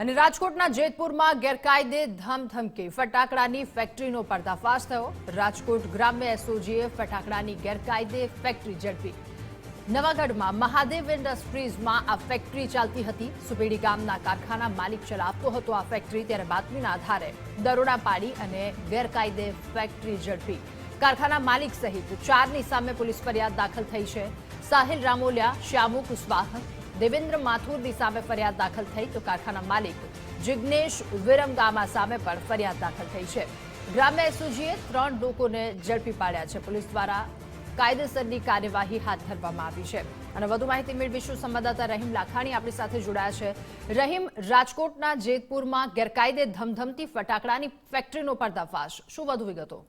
અને રાજકોટના જેતપુરમાં ગેરકાયદે ધમધમકી. ફટાકડાની ફેક્ટરીનો પર્દાફાશ થયો. રાજકોટ ગ્રામ્ય એસઓજીએ ફટાકડાની ગેરકાયદે ફેક્ટરી ઝડપી. નવાગઢમાં મહાદેવ ઇન્ડસ્ટ્રીઝમાં આ ફેક્ટરી ચાલતી હતી. સુપેડી ગામના કારખાના માલિક ચલાવતો હતો આ ફેક્ટરી. ત્યારે બાતમીના આધારે દરોડા પાડી અને ગેરકાયદે ફેક્ટરી ઝડપી. કારખાના માલિક સહિત ચારની સામે પોલીસ ફરિયાદ દાખલ થઈ છે. સાહિલ રામોલિયા, શ્યામુ કુશવાહ દેવેન્દ્ર માથુરની સામે ફરિયાદ દાખલ થઈ તો કારખાના માલિક જિજ્ઞેશ વિરમગામા સામે પણ ફરિયાદ દાખલ થઈ છે. ગ્રામ્ય એસઓજીએ ત્રણ લોકોને ઝડપી પાડ્યા છે. પોલીસ દ્વારા કાયદેસરની કાર્યવાહી હાથ ધરવામાં આવી છે. અને વધુ માહિતી મેળવીશું સંવાદદાતા રહીમ લાખાણી આપણી સાથે જોડાયા છે. રહીમ, રાજકોટના જેતપુરમાં ગેરકાયદે ધમધમતી ફટાકડાની ફેક્ટરીનો પર્દાફાશ. શું વધુ વિગતો?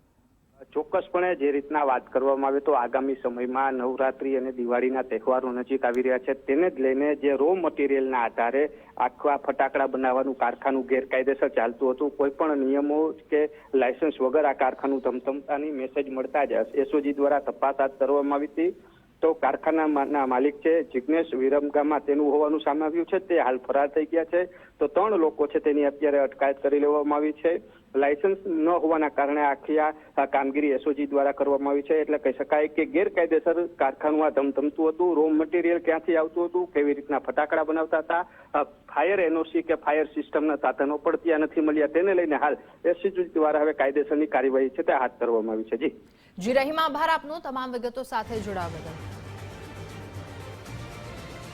ચોક્કસપણે જે રીતના વાત કરવામાં આવે તો આગામી સમયમાં નવરાત્રી અને દિવાળીના તહેવારો નજીક આવી રહ્યા છે. તેને જ લઈને જે રો મટીરિયલના આધારે આખા ફટાકડા બનાવવાનું કારખાનું ગેરકાયદેસર ચાલતું હતું. કોઈ પણ નિયમો કે લાયસન્સ વગર આ કારખાનું ધમધમતાની મેસેજ મળતા જ એસઓજી દ્વારા તપાસ હાથ ધરવામાં આવી હતી. તો કારખાનાના માલિક છે જિગ્નેશ વિરમગામાં તેનું હોવાનું સામે આવ્યું છે. તે હાલ ફરાર થઈ ગયા છે. તો ત્રણ લોકો છે તેની અત્યારે અટકાયત કરી લેવામાં આવી છે. લાયસન્સ ન હોવાના કારણે આખી આ કામગીરી એસઓજી દ્વારા કરવામાં આવી છે. એટલે કહી શકાય કે ગેરકાયદેસર કારખાનું આ ધમધમતું હતું. રો મટીરિયલ ક્યાંથી આવતું હતું? કેવી રીતના ફટાકડા બનાવતા હતા? ફાયર એનઓસી કે ફાયર સિસ્ટમના સાધનો પણ ત્યાં નથી મળ્યા. તેને લઈને હાલ એસઓજી દ્વારા હવે કાયદેસરની કાર્યવાહી છે તે હાથ ધરવામાં આવી છે. જી. જી, રહીમ, આભાર આપનો. તમામ વિગતો સાથે જોડાવા બદલ.